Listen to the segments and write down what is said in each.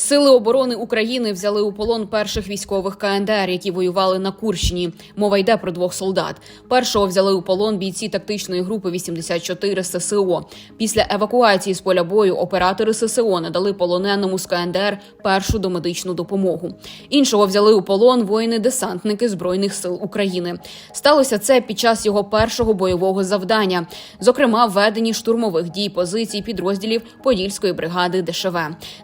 Сили оборони України взяли у полон перших військових КНДР, які воювали на Курщині. Мова йде про двох солдат. Першого взяли у полон бійці тактичної групи 84 ССО. Після евакуації з поля бою оператори ССО надали полоненому з КНДР першу домедичну допомогу. Іншого взяли у полон воїни-десантники збройних сил України. Сталося це під час його першого бойового завдання, зокрема введенні штурмових дій позицій підрозділів Подільської бригади ДШВ.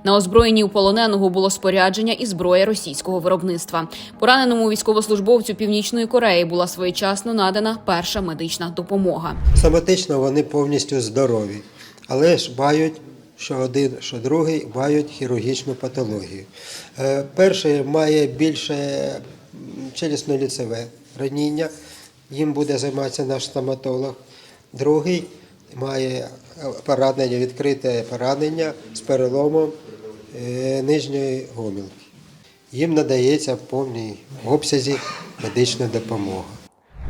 На озброєнні у полоненого було спорядження і зброя російського виробництва. Пораненому військовослужбовцю Північної Кореї була своєчасно надана перша медична допомога. Соматично вони повністю здорові, але ж мають що один, що другий мають хірургічну патологію. Е, Перший має більше челюстно-ліцеве раніння, їм буде займатися наш стоматолог. Другий має е, поранення, відкрите поранення з переломом нижньої гомілки. Їм надається в повній обсязі медична допомога.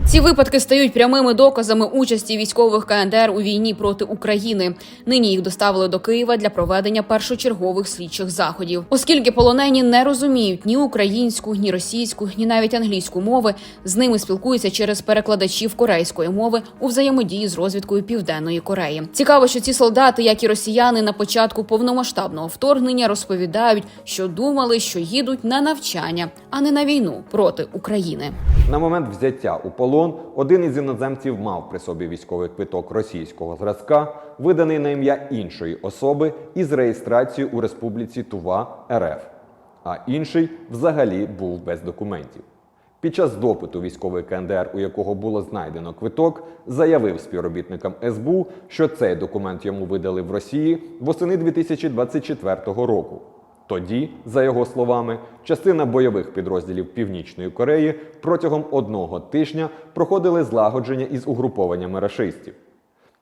Ці випадки стають прямими доказами участі військових КНДР у війні проти України. Нині їх доставили до Києва для проведення першочергових слідчих заходів. Оскільки полонені не розуміють ні українську, ні російську, ні навіть англійську мови, з ними спілкуються через перекладачів корейської мови у взаємодії з розвідкою Південної Кореї. Цікаво, що ці солдати, як і росіяни, на початку повномасштабного вторгнення розповідають, що думали, що їдуть на навчання, а не на війну проти України. На момент взяття у полон один із іноземців мав при собі військовий квиток російського зразка, виданий на ім'я іншої особи із реєстрацією у Республіці Тува РФ, а інший взагалі був без документів. Під час допиту військовий КНДР, у якого було знайдено квиток, заявив співробітникам СБУ, що цей документ йому видали в Росії восени 2024 року. Тоді, за його словами, частина бойових підрозділів Північної Кореї протягом одного тижня проходили злагодження із угрупованнями рашистів.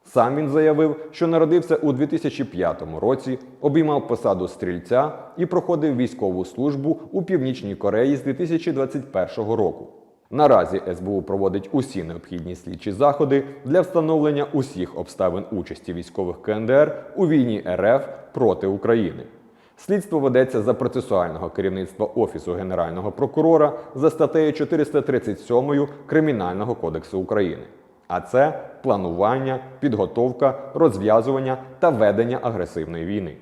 Сам він заявив, що народився у 2005 році, обіймав посаду стрільця і проходив військову службу у Північній Кореї з 2021 року. Наразі СБУ проводить усі необхідні слідчі заходи для встановлення усіх обставин участі військових КНДР у війні РФ проти України. Слідство ведеться за процесуального керівництва Офісу Генерального прокурора за статтею 437 Кримінального кодексу України. А це планування, підготовка, розв'язування та ведення агресивної війни.